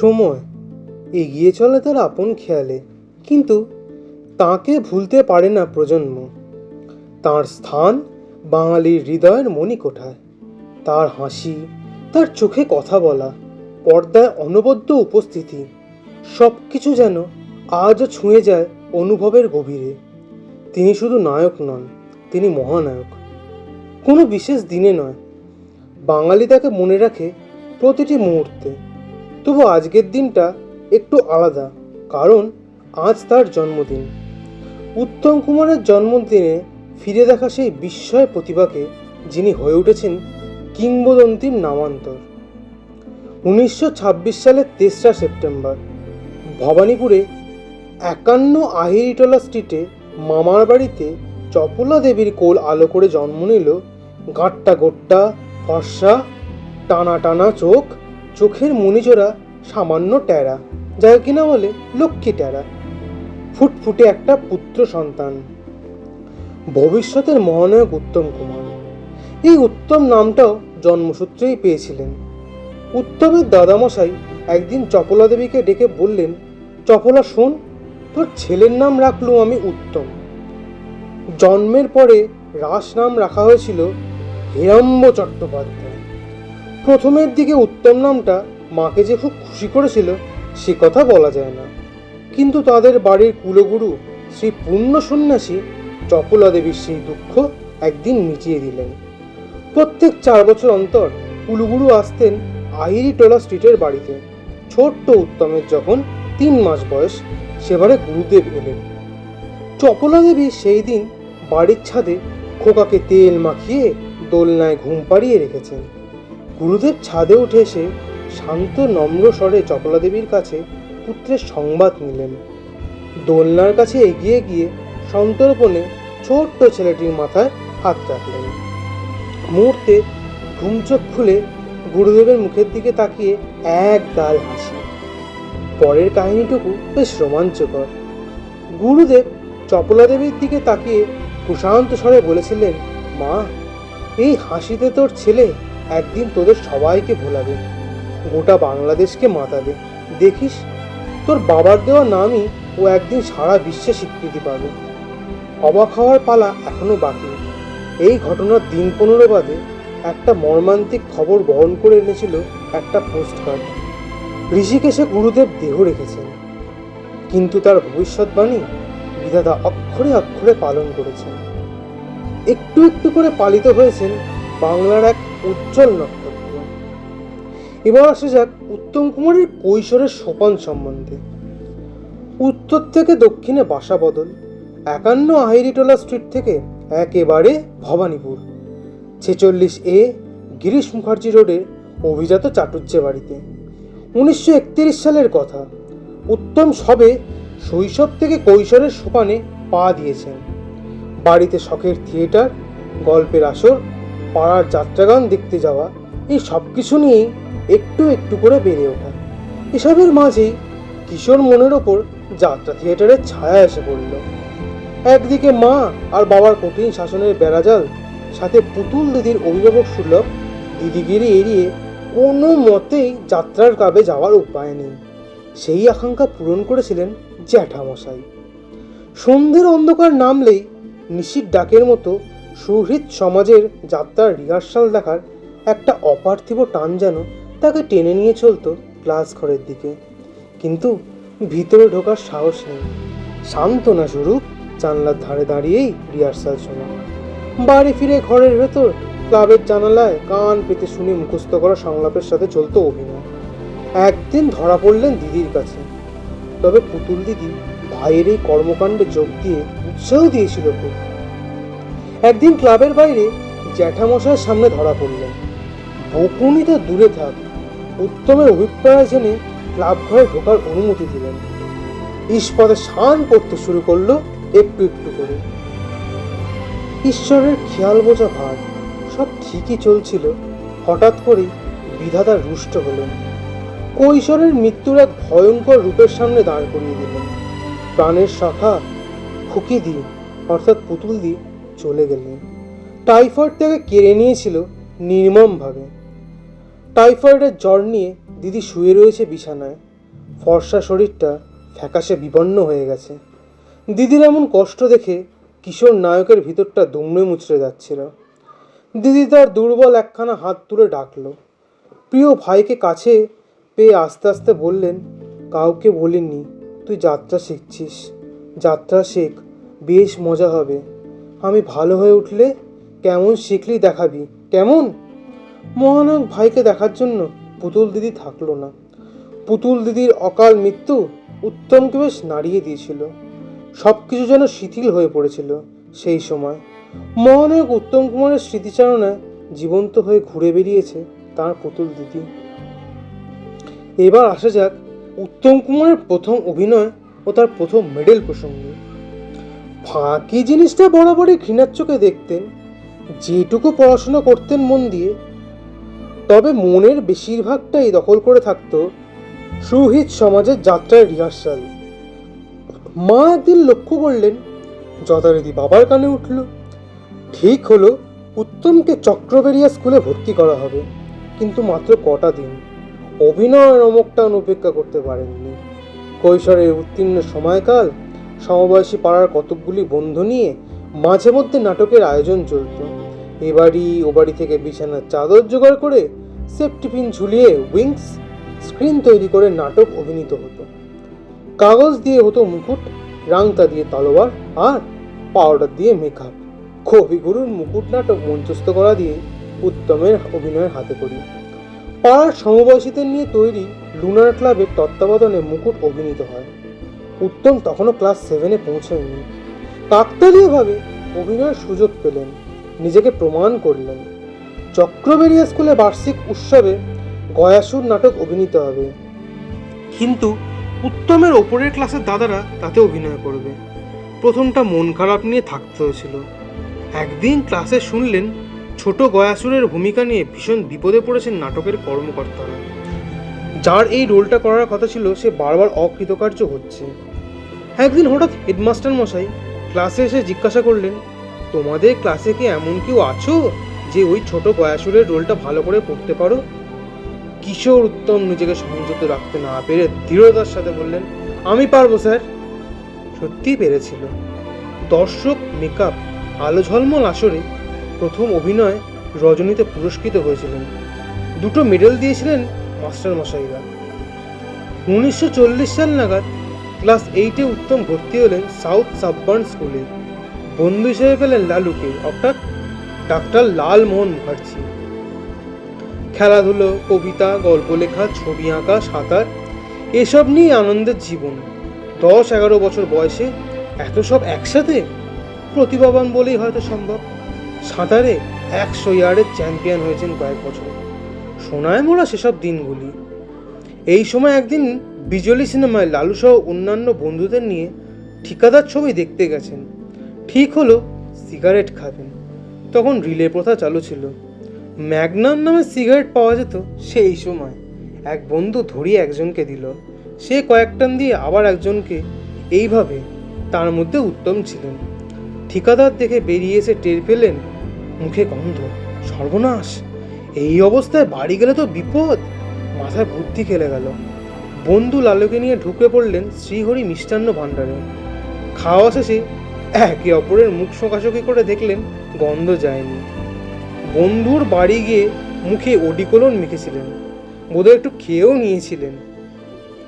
সময়। এগিয়ে চলে তার আপন খেয়ালে। কিন্তু তাকে ভুলতে পারে না প্রজন্ম। তার স্থান বাঙালির হৃদয়ের মণিকোঠায়। তার হাসি, তার চোখে কথা বলা, পর্দায় অনবদ্য উপস্থিতি সব কিছু যেন আজও ছুঁয়ে যায় অনুভবের গভীরে। তিনি শুধু নায়ক নন, তিনি মহানায়ক। কোনো বিশেষ দিনে নয়। বাঙালি তাকে মনে রাখে প্রতিটি মুহূর্তে। তবু আজকের দিনটা একটু আলাদা, কারণ আজ তার জন্মদিন। উত্তম কুমারের জন্মদিনে ফিরে দেখা সেই বিস্ময় প্রতিভাকে যিনি হয়ে উঠেছেন কিংবদন্তির নামান্তর। উনিশশো ছাব্বিশ সালের তেসরা সেপ্টেম্বর, ভবানীপুরে একান্ন আহিরিটলা স্ট্রিটে মামার বাড়িতে চপলা দেবীর কোল আলো করে জন্ম নিল গাট্টা গোট্টা, ফর্সা, টানা টানা চোখ চোখের মণিজোড়া সামান্য ট্যারা যা কিনা বলে লক্ষ্মী ট্যারা। ফুটফুটে একটা পুত্র সন্তান। ভবিষ্যতের মহানায়ক উত্তম কুমার। এই উত্তম নামটাও জন্মসূত্রেই পেয়েছিলেন। উত্তমের দাদামশাই একদিন চপলা দেবীকে ডেকে বললেন, চপলা, শোন, তোর ছেলের নাম রাখলুম আমি উত্তম। জন্মের পরে রাস নাম রাখা হয়েছিল হিরম্ব চট্টোপাধ্যায়। প্রথমের দিকে উত্তম নামটা মাকে যে খুব খুশি করেছিল, সে কথা বলা যায় না। কিন্তু তাদের বাড়ির কুলগুরু শ্রী পূর্ণ সন্ন্যাসী চপলা দেবীর সেই দুঃখ একদিন মিটিয়ে দিলেন। প্রত্যেক চার বছর অন্তর কুলগুরু আসতেন আহিরি টোলা স্ট্রিটের বাড়িতে। ছোট্ট উত্তমের যখন তিন মাস বয়স, সেবারে গুরুদেব এলেন। চপলা দেবী সেই দিন বাড়ির ছাদে খোকাকে তেল মাখিয়ে দোলনায় ঘুম পাড়িয়ে রেখেছেন। গুরুদেব ছাদে উঠে এসে শান্ত, নম্র স্বরে চপলা দেবীর কাছে পুত্রের সংবাদ নিলেন। দোলনার কাছে এগিয়ে গিয়ে সন্তর্পণে ছোট্ট ছেলেটির মাথায় হাত রাখলেন। মুহূর্তে ঘুমচোখ খুলে গুরুদেবের মুখের দিকে তাকিয়ে এক গাল হাসি। পরের কাহিনীটুকু বেশ রোমাঞ্চকর। গুরুদেব চপলা দেবীর দিকে তাকিয়ে প্রশান্ত স্বরে বলেছিলেন, মা, এই হাসিতে তোর ছেলে একদিন তোদের সবাইকে ভোলাবে, গোটা বাংলাদেশকে মাতাবে। দেখিস, তোর বাবার দেওয়া নামই ও একদিন সারা বিশ্বে স্বীকৃতি পাবে। অবাক হওয়ার পালা এখনও বাকি এই ঘটনার দিন পনেরো বাদে একটা মর্মান্তিক খবর বহন করে এনেছিল একটা পোস্টকার্ড ঋষিকেশে গুরুদেব দেহ রেখেছেন, কিন্তু তার ভবিষ্যৎবাণী বিধাতা অক্ষরে অক্ষরে পালন করেছেন। একটু একটু করে পালিত হয়েছেন বাংলার এক উজ্জ্বল নক্ষত্র। এবার আসা যাক উত্তম কুমারের কৈশোরের সোপান সম্বন্ধে। উত্তর থেকে দক্ষিণে বাসা বদল একান্ন আহিরিটোলা স্ট্রিট থেকে একেবারে ভবানীপুর, ছেচল্লিশ এ গিরিশ মুখার্জি রোডে অভিজাত চাটুর্যে বাড়িতে। উনিশশো একত্রিশ সালের কথা, উত্তম সবে শৈশব থেকে কৈশোরের সোপানে পা দিয়েছেন। বাড়িতে শখের থিয়েটার, গল্পের আসর পাড়ার যাত্রাগান দেখতে যাওয়া, এই সব কিছু নিয়েই একটু একটু করে বেড়ে ওঠা। এসবের মাঝেই কিশোর মনের ওপর যাত্রা থিয়েটারের ছায়া এসে পড়ল। একদিকে মা আর বাবার কঠিন শাসনের বেড়াজাল, সাথে পুতুল দিদির অভিভাবক সুলভ দিদিগিরি এড়িয়ে কোনো মতেই যাত্রার কাবে যাওয়ার উপায় নেই। সেই আকাঙ্ক্ষা পূরণ করেছিলেন জ্যাঠামশাই। সন্ধ্যের অন্ধকার নামলেই নিশির ডাকের মতো সুহৃদ সমাজের যাত্রার রিহার্সাল দেখার একটা অপার্থিব টান যেন তাকে টেনে নিয়ে চলতো ক্লাস ঘরের দিকে। কিন্তু ভিতরে ঢোকার সাহস নেই। সান্ত্বনা স্বরূপ জানলার ধারে দাঁড়িয়েই রিহার্সাল শোনা। বাড়ি ফিরে ঘরের ভেতর ক্লাবের জানালায় কান পেতে শুনে মুখস্থ করা সংলাপের সাথে চলতো অভিনয়। একদিন ধরা পড়লেন দিদির কাছে। তবে পুতুল দিদি ভাইয়ের এই কর্মকাণ্ডে যোগ দিয়ে উৎসাহ দিয়েছিল খুব। একদিন ক্লাবের বাইরে জ্যাঠামশাইয়ের সামনে ধরা পড়লেন। বকুনি তো দূরে থাক উত্তমের অভিপ্রায় জেনে ক্লাব ঘরে ঢোকার অনুমতি দিলেন। ইস্পদে শান করতে শুরু করল একটু একটু করে। ঈশ্বরের খেয়াল বোঝা ভার, সব ঠিকই চলছিল। হঠাৎ করেই বিধাতা রুষ্ট হলেন। কৈশোরের মৃত্যুর এক ভয়ঙ্কর রূপের সামনে দাঁড় করিয়ে দিলেন। প্রাণের শাখা খুকি দি অর্থাৎ পুতুল দি চলে গেলেন। টাইফয়েড থেকে কেড়ে নিয়েছিল নির্মমভাবে। টাইফয়েডের জ্বর নিয়ে দিদি শুয়ে রয়েছে বিছানায়। ফর্সা শরীরটা ফ্যাকাশে বিপন্ন হয়ে গেছে। দিদির এমন কষ্ট দেখে কিশোর নায়কের ভিতরটা দুমড়ে মুচড়ে যাচ্ছিল। দিদি তার দুর্বল একখানা হাত তুলে ডাকল। প্রিয় ভাইকে কাছে পেয়ে আস্তে আস্তে বললেন, কাউকে বলিনি, তুই যাত্রা শিখছিস। যাত্রা শেখ, বেশ মজা হবে। আমি ভালো হয়ে উঠলে কেমন শিখলি দেখাবি। কেমন? মহানায়ক ভাইকে দেখার জন্য পুতুল দিদি থাকল না। পুতুল দিদির অকাল মৃত্যু উত্তমকে বেশ নাড়িয়ে দিয়েছিল। সব কিছু যেন শিথিল হয়ে পড়েছিল সেই সময়। মহানায়ক উত্তম কুমারের স্মৃতিচারণায় জীবন্ত হয়ে ঘুরে বেরিয়েছে তার পুতুল দিদি। এবার আসা যাক উত্তম কুমারের প্রথম অভিনয় ও তার প্রথম মেডেল প্রসঙ্গে। ফাঁকি জিনিসটা বরাবরই ঘৃণার চোখে দেখতেন। যেটুকু পড়াশোনা করতেন মন দিয়ে, তবে মনের বেশিরভাগটাই দখল করে থাকতো সুহিত সমাজের যাত্রার রিহার্সাল। মা একদিন লক্ষ্য করলেন, যথারীতি বাবার কানে উঠল, ঠিক হলো উত্তমকে চক্রবেরিয়া স্কুলে ভর্তি করা হবে, কিন্তু মাত্র কটা দিন। অভিনয়ের অমকটা উপেক্ষা করতে পারেননি। কৈশোরের উত্তীর্ণ সময়কাল সমবয়সী পাড়ার কতকগুলি বন্ধু নিয়ে মাঝে মধ্যে নাটকের আয়োজন চলত। এ বাড়ি, ও বাড়ি থেকে বিছানার চাদর জোগাড় করে সেফটিপিন ঝুলিয়ে উইংস স্ক্রিন তৈরি করে নাটক অভিনীত হতো। কাগজ দিয়ে হতো মুকুট, রাংতা দিয়ে তলোয়ার আর পাউডার দিয়ে মেকআপ। কবিগুরুর মুকুট নাটক মঞ্চস্থ করা দিয়ে উত্তমের অভিনয়ের হাতে করি। পাড়ার সমবয়সীদের নিয়ে তৈরি লুনার ক্লাবের তত্ত্বাবধানে মুকুট অভিনীত হয়। উত্তম তখনও ক্লাস সেভেনে পৌঁছায়নি কাকতালীয়ভাবে অভিনয়ের সুযোগ পেলেন, নিজেকে প্রমাণ করলেন। চক্রবেরিয়া স্কুলে বার্ষিক উৎসবে গয়াসুর নাটক অভিনীত হবে। কিন্তু উত্তমের ওপরের ক্লাসের দাদারা তাতে অভিনয় করবে। প্রথমটা মন খারাপ নিয়ে থাকতে হয়েছিল। একদিন ক্লাসে শুনলেন, ছোট গয়াসুরের ভূমিকা নিয়ে ভীষণ বিপদে পড়েছেন নাটকের কর্মকর্তারা। যার এই রোলটা করার কথা ছিল, সে বারবার অকৃতকার্য হচ্ছে। একদিন হঠাৎ হেডমাস্টার মশাই ক্লাসে এসে জিজ্ঞাসা করলেন, তোমাদের ক্লাসে কি এমন কেউ আছো যে ওই ছোট গয়াসুরের রোলটা ভালো করে করতে পারো? কিশোর উত্তম নিজেকে সংযত রাখতে না পেরে দৃঢ়তার সাথে বললেন, আমি পারব, স্যার। সত্যিই পেরেছিল। দর্শক, মেকআপ, আলো ঝলমল আসরে প্রথম অভিনয় রজনীতে পুরস্কৃত হয়েছিলেন। দুটো মেডেল দিয়েছিলেন মাস্টার মশাইরা উনিশশো চল্লিশ সাল নাগাদ ক্লাস এইটে উত্তম ভর্তি হলেন সাউথ সাববার্ন স্কুলে। বন্ধু হিসেবে পেলেন লালুকে, অর্থাৎ ডাক্তার লালমোহন মুখার্জি। খেলাধুলো, কবিতা গল্প লেখা ছবি আঁকা, সাঁতার, এসব নিয়ে আনন্দের জীবন। দশ, এগারো বছর বয়সে এত সব একসাথে? প্রতিভাবান বলেই হয়তো সম্ভব। সাঁতারে একশো ইয়ার্ডের চ্যাম্পিয়ন হয়েছেন কয়েক বছর। সোনায় মোড়া সেসব দিনগুলি। এই সময় একদিন বিজলি সিনেমায় লালু সহ অন্যান্য বন্ধুদের নিয়ে ঠিকাদার ছবি দেখতে গেছেন। ঠিক হলো সিগারেট খাবেন। তখন রিলে প্রথা চালু ছিল। ম্যাগনাম নামে সিগারেট পাওয়া যেত সেই সময়। এক বন্ধু ধরিয়ে একজনকে দিল। সে কয়েক টান দিয়ে আবার একজনকে। এইভাবে তার মধ্যে উত্তম ছিলেন। ঠিকাদার দেখে বেরিয়ে এসে টের পেলেন, মুখে গন্ধ, সর্বনাশ। এই অবস্থায় বাড়ি গেলে তো বিপদ। মাথায় বুদ্ধি খেলে গেল। বন্ধু লালুকে নিয়ে ঢুকে পড়লেন শ্রীহরি মিষ্টান্ন ভাণ্ডারে। খাওয়া শেষে একে অপরের মুখ শোকাশোকি করে দেখলেন গন্ধ যায়নি। বন্ধুর বাড়ি গিয়ে মুখে ওডিকোলন মেখেছিলেন, বোধহয় একটু খেয়েও নিয়েছিলেন।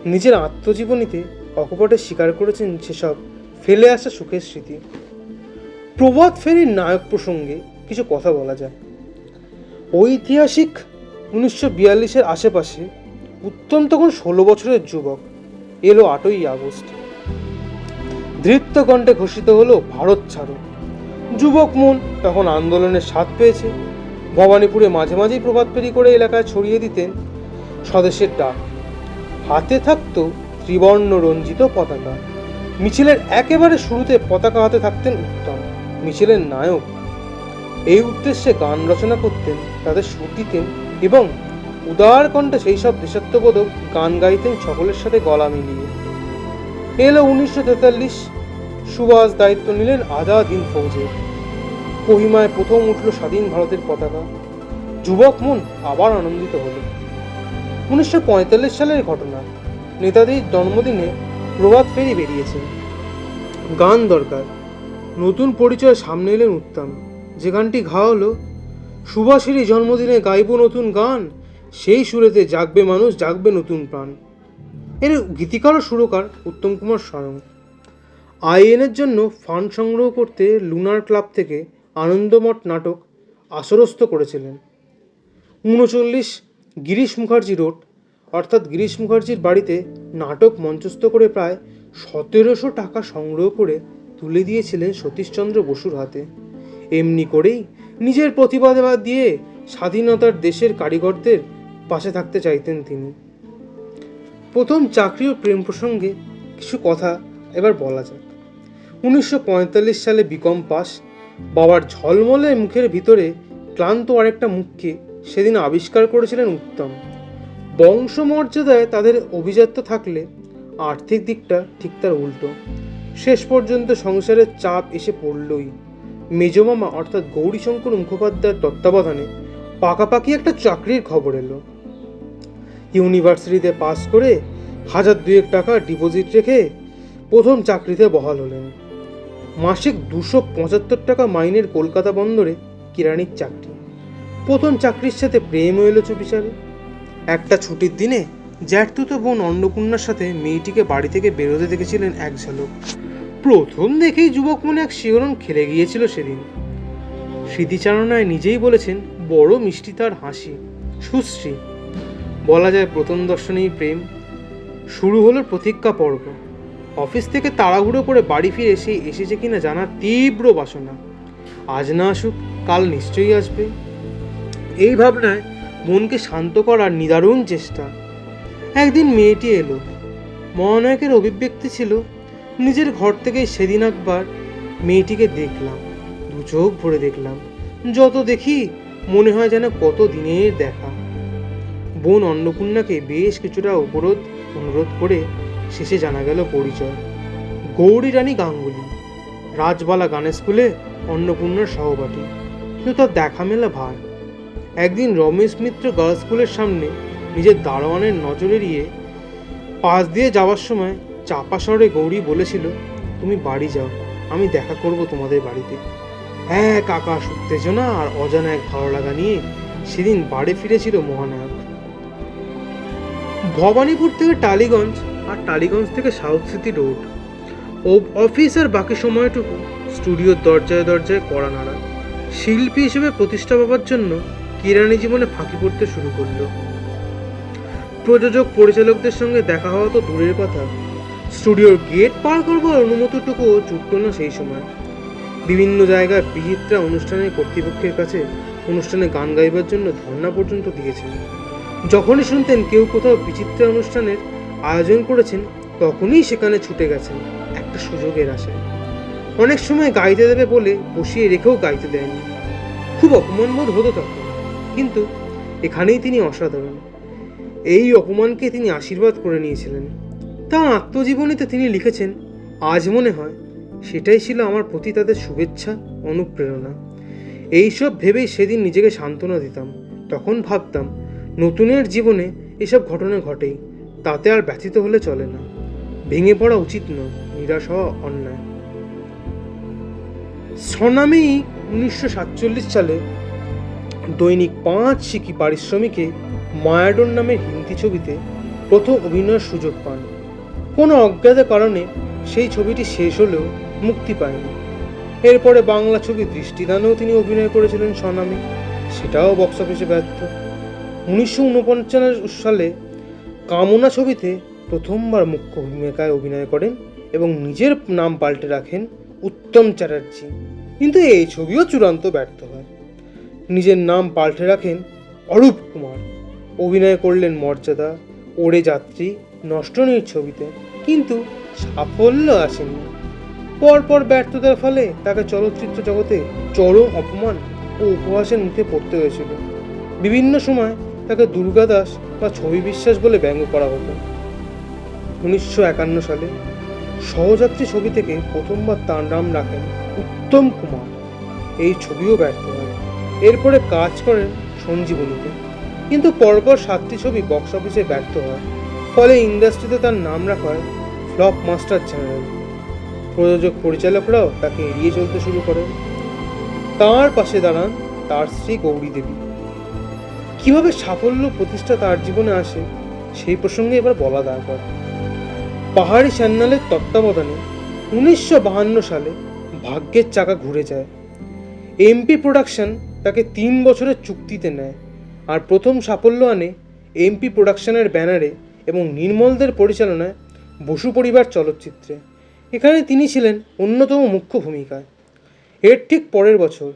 নিজের আত্মজীবনীতে অকপটে স্বীকার করেছেন সেসব ফেলে আসা সুখের স্মৃতি। প্রবাদ ফেরির নায়ক প্রসঙ্গে কিছু কথা বলা যায়। ঐতিহাসিক উনিশশো বিয়াল্লিশের আশেপাশে উত্তম তখন ষোলো বছরের যুবক। এলো আটই আগস্ট। ধৃত্য কণ্ঠে ঘোষিত হলো ভারত ছাড়ো। যুবক মন তখন আন্দোলনের স্বাদ পেয়েছে। ভবানীপুরে মাঝে মাঝেই প্রভাত ফেরি করে এলাকায় ছড়িয়ে দিতেন স্বদেশের ডাক। হাতে থাকত ত্রিবর্ণ রঞ্জিত পতাকা। মিছিলের একেবারে শুরুতে পতাকা হাতে থাকতেন উত্তম, মিছিলের নায়ক। এই উদ্দেশ্যে গান রচনা করতেন, তাদের সুর দিতেন এবং উদার কণ্ঠে সেই সব দেশাত্মবোধক গান গাইতেন সকলের সাথে গলা মিলিয়ে। এলো উনিশশো তেতাল্লিশ, সুভাষ দায়িত্ব নিলেন আজাদ হিন্দ ফৌজের। কহিমায় প্রথম উঠল স্বাধীন ভারতের পতাকা। যুবক মন আবার আনন্দিত হলো। উনিশশো পঁয়তাল্লিশ সালের ঘটনা। নেতাজির জন্মদিনে প্রভাত ফেরি বেরিয়েছে। গান দরকার। নতুন পরিচয় সামনে এলেন উত্তম। যে গানটি ঘা হলো সুভাষেরই জন্মদিনে গাইব নতুন গান সেই সুরেতে জাগবে মানুষ, জাগবে নতুন প্রাণ। এর গীতিকার ও সুরকার উত্তম কুমার স্বয়ং। আইএনের জন্য ফান্ড সংগ্রহ করতে লুনার ক্লাব থেকে আনন্দমঠ নাটক আসরস্থ করেছিলেন। উনচল্লিশ গিরিশ মুখার্জি রোড, অর্থাৎ গিরিশ মুখার্জির বাড়িতে নাটক মঞ্চস্থ করে প্রায় সতেরোশো টাকা সংগ্রহ করে তুলে দিয়েছিলেন সতীশচন্দ্র বসুর হাতে। এমনি করেই নিজের প্রতিবাদ দিয়ে স্বাধীনতার দেশের কারিগরদের পাশে থাকতে চাইতেন তিনি। প্রথম চাকরি ও প্রেম প্রসঙ্গে কিছু কথা এবার বলা যাক। উনিশশো পঁয়তাল্লিশ সালে বিকম পাস বাবার ঝলমলে মুখের ভিতরে ক্লান্ত আরেকটা মুখকে সেদিন আবিষ্কার করেছিলেন উত্তম। বংশমর্যাদায় তাদের অভিজাত্য থাকলে আর্থিক দিকটা ঠিক তার উল্টো। শেষ পর্যন্ত সংসারের চাপ এসে পড়লই। মেজমামা অর্থাৎ গৌরীশঙ্কর মুখোপাধ্যায়ের তত্ত্বাবধানে পাকাপাকি একটা চাকরির খবর এলো। ইউনিভার্সিটিতে পাস করে হাজার দুয়েক টাকা ডিপোজিট রেখে প্রথম চাকরিতে বহাল হলেন। মাসিক দুশো পঁচাত্তর টাকা মাইনের কলকাতা বন্দরে কেরানির চাকরি। প্রথম চাকরির সাথে প্রেমও এলো চুপিসারে। একটা ছুটির দিনে জ্যাঠতুতো বোন অন্নপূর্ণার সাথে মেয়েটিকে বাড়ি থেকে বেরোতে দেখেছিলেন এক ঝালক। প্রথম দেখেই যুবক মনে এক শিহরণ খেলে গিয়েছিল সেদিন। স্মৃতিচারণায় নিজেই বলেছেন, বড় মিষ্টি তার হাসি, সুশ্রী। বলা যায় প্রথম দর্শনেই প্রেম। শুরু হলো প্রতীক্ষা পর্ব। অফিস থেকে তাড়াহুড়ো করে বাড়ি ফিরে সেই এসেছে কিনা জানার তীব্র বাসনা। আজ না আসুক, কাল নিশ্চয়ই আসবে। এই ভাবনায় মনকে শান্ত করার নিদারুণ চেষ্টা। একদিন মেয়েটি এলো। মহানায়কের অভিব্যক্তি ছিল, নিজের ঘর থেকে সেদিন একবার মেয়েটিকে দেখলাম। দু চোখ ভরে দেখলাম। যত দেখি, মনে হয় যেন কত দিনের দেখা। বোন অন্নপূর্ণাকে বেশ কিছুটা অবরোধ অনুরোধ করে শেষে জানা গেল পরিচয়। গৌরী রানী গাঙ্গুলি, রাজবালা গানের স্কুলে অন্নপূর্ণার সহপাঠী। কিন্তু তার দেখা মেলা ভার। একদিন রমেশ মিত্র গার্লস স্কুলের সামনে নিজের দারোয়ানের নজর এড়িয়ে পাশ দিয়ে যাওয়ার সময় চাপা স্বরে গৌরী বলেছিল, তুমি বাড়ি যাও, আমি দেখা করব তোমাদের বাড়িতে। এক আকাশ উত্তেজনা আর অজানা এক ভালো লাগা নিয়ে সেদিন বাড়ি ফিরেছিল মহানায়ক। ভবানীপুর থেকে টালিগঞ্জ আর টালিগঞ্জ থেকে সাউথ সিটি রোড। ও অফিস আর বাকি সময়টুকু স্টুডিওর দরজায় দরজায় কড়া নাড়া। শিল্পী হিসেবে প্রতিষ্ঠা পাবার জন্য কিরানি জীবনে ফাঁকি পড়তে শুরু করল। প্রযোজক পরিচালকদের সঙ্গে দেখা হওয়া তো দূরের কথা। স্টুডিওর গেট পার করবার অনুমতিটুকুও জুটল না সেই সময়। বিভিন্ন জায়গায় বিহিতরা অনুষ্ঠানের কর্তৃপক্ষের কাছে অনুষ্ঠানে গান গাইবার জন্য ধর্ণা পর্যন্ত দিয়েছেন। যখনই শুনতেন কেউ কোথাও বিচিত্র অনুষ্ঠানের আয়োজন করেছেন, তখনই সেখানে ছুটে গেছেন একটা সুযোগের আশায়। অনেক সময় গাইতে দেবে বলে বসিয়ে রেখেও গাইতে দেয়নি খুব অপমানবোধ হতো তখন, কিন্তু এখানেই তিনি অসাধারণ। এই অপমানকে তিনি আশীর্বাদ করে নিয়েছিলেন। তার আত্মজীবনীতে তিনি লিখেছেন, আজ মনে হয় সেটাই ছিল আমার প্রতি তাদের শুভেচ্ছা, অনুপ্রেরণা। এইসব ভেবেই সেদিন নিজেকে সান্ত্বনা দিতাম। তখন ভাবতাম নতুনের জীবনে এসব ঘটনা ঘটেই, তাতে আর ব্যথিত হলে চলে না। ভেঙে পড়া উচিত নয়, নিরাশ হওয়া অন্যায়। সনামেই উনিশশো সাতচল্লিশ সালে দৈনিক পাঁচ শিকি পারিশ্রমিকে মায়াডন নামের হিন্দি ছবিতে প্রথম অভিনয়ের সুযোগ পান। কোনো অজ্ঞাত কারণে সেই ছবিটি শেষ হলেও মুক্তি পায়নি। এরপরে বাংলা ছবি দৃষ্টিদানেও তিনি অভিনয় করেছিলেন স্বনামে। সেটাও বক্স অফিসে ব্যর্থ। উনিশশো সালে কামনা ছবিতে প্রথমবার মুখ্য ভূমিকায় অভিনয় করেন এবং নিজের নাম পাল্টে রাখেন উত্তম চ্যাটার্জি। কিন্তু এই ছবিও চূড়ান্ত ব্যর্থ হয়। নিজের নাম পাল্টে রাখেন অরূপ কুমার। অভিনয় করলেন মর্যাদা, ওড়ে যাত্রী, নষ্টনীর ছবিতে। কিন্তু সাফল্য আসেনি। পরপর ব্যর্থতার ফলে তাকে চলচ্চিত্র জগতে চরম অপমান ও উপহাসের মুখে পড়তে হয়েছিল। বিভিন্ন সময় তাকে দুর্গাদাস বা ছবি বিশ্বাস বলে ব্যঙ্গ করা হতো। উনিশশো একান্ন সালে সহযাত্রী ছবি থেকে প্রথমবার তার নাম রাখেন উত্তম কুমার। এই ছবিও ব্যর্থ হয়। এরপরে কাজ করেন সঞ্জীবনীতে। কিন্তু পরপর সাতটি ছবি বক্স অফিসে ব্যর্থ হয়। ফলে ইন্ডাস্ট্রিতে তার নাম রাখা হয় ফ্লপ মাস্টার জেনারেল প্রযোজক পরিচালকরাও তাকে এড়িয়ে চলতে শুরু করেন। তার পাশে দাঁড়ান তার স্ত্রী গৌরী দেবী। কীভাবে সাফল্য প্রতিষ্ঠা তার জীবনে আসে, সেই প্রসঙ্গে এবার বলা দরকার পাহাড়ি সান্যালের তত্ত্বাবধানে উনিশশো বাহান্ন সালে ভাগ্যের চাকা ঘুরে যায়। এমপি প্রোডাকশন তাকে তিন বছরের চুক্তিতে নেয় আর প্রথম সাফল্য আনে এমপি প্রোডাকশনের ব্যানারে এবং নির্মলদের পরিচালনায় বসু পরিবার চলচ্চিত্রে। এখানে তিনি ছিলেন অন্যতম মুখ্য ভূমিকায়। এর ঠিক পরের বছর,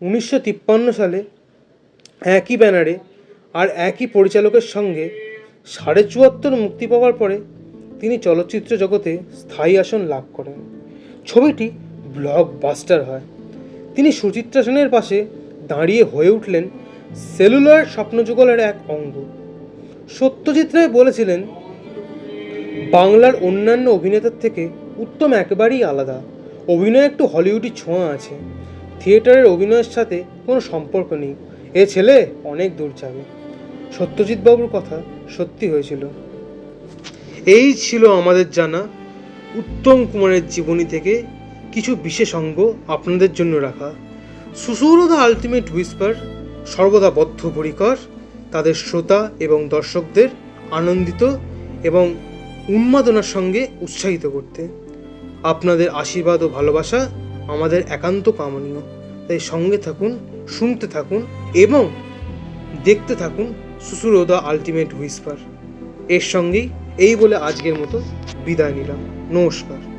উনিশশো তিপ্পান্ন সালে একই ব্যানারে আর একই পরিচালকের সঙ্গে সাড়ে চুয়াত্তর মুক্তি পাওয়ার পরে তিনি চলচ্চিত্র জগতে স্থায়ী আসন লাভ করেন। ছবিটি ব্লকবাস্টার হয়। তিনি সুচিত্রা সেনের পাশে দাঁড়িয়ে হয়ে উঠলেন সেলুলার স্বপ্নযুগলের এক অঙ্গ। সত্যজিৎ রায় বলেছিলেন, বাংলার অন্যান্য অভিনেতার থেকে উত্তম একেবারেই আলাদা। অভিনয়ে একটু হলিউডি ছোঁয়া আছে। থিয়েটারের অভিনয়ের সাথে কোনো সম্পর্ক নেই। এ ছেলে অনেক দূর যাবে। সত্যজিৎ বাবুর কথা সত্যি হয়েছিল। এই ছিল আমাদের জানা উত্তম কুমারের জীবনী থেকে কিছু বিশেষ অঙ্গ আপনাদের জন্য রাখা। সুসৌরদা আলটিমেট হুইস্পার সর্বদা বদ্ধপরিকর, তাদের শ্রোতা এবং দর্শকদের আনন্দিত এবং উন্মাদনার সঙ্গে উৎসাহিত করতে। আপনাদের আশীর্বাদ ও ভালোবাসা আমাদের একান্ত কামনীয়। তাই সঙ্গে থাকুন, শুনতে থাকুন এবং দেখতে থাকুন সুসুরোদা আলটিমেট হুইস্পার। এর সঙ্গেই এই বলে আজকের মতো বিদায় নিলাম। নমস্কার।